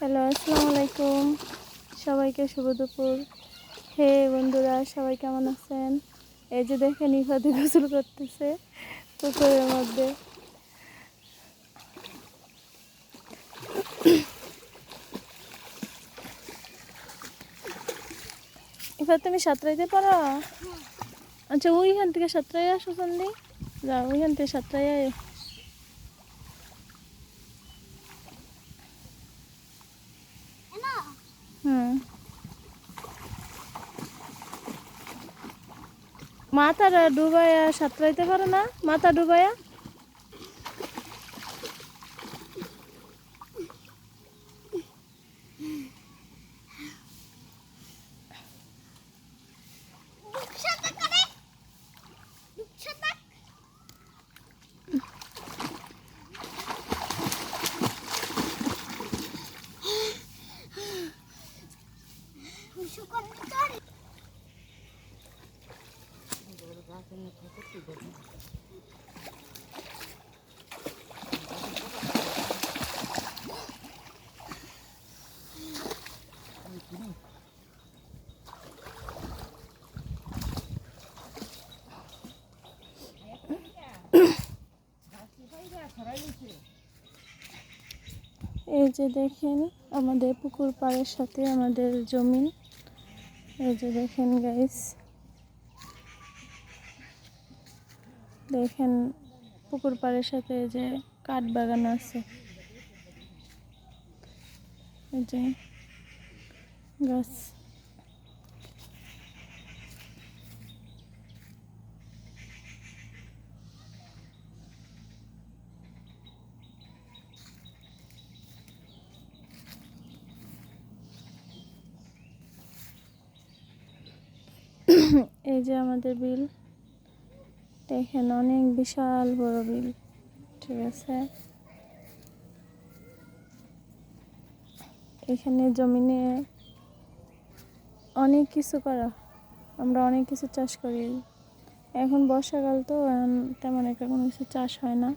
Hello আসসালামু আলাইকুম। সবাইকে শুভ দুপুর। হে বন্ধুরা সবাই কেমন আছেন? এই যে দেখেন ইফাতে গোসল করতেছে পুকুরের মধ্যে। এবার তুমি সাঁতরাইতে পারো? আচ্ছা ওইখান থেকে সাঁতরাই আসো সন্ধি যাও ওইখান থেকে সাঁতরাই মাথাটা ডুবাইয়া সাঁতরাইতে পারে না? মাথা ডুবাইয়া? এই যে দেখেন আমাদের পুকুর পাড়ের সাথে আমাদের জমি। এই যে দেখেন গাইস দেখেন পুকুর পাড়ের সাথে যে কাঠ বাগান আছে। এই যে গাছ। এই যে আমাদের বিল। দেখেন অনেক বিশাল বড় বিল, ঠিক আছে? এখানে জমিনে অনেক কিছু করা, আমরা অনেক কিছু চাষ করি। এখন বর্ষাকাল তো তেমন একটা কোনো কিছু চাষ হয় না।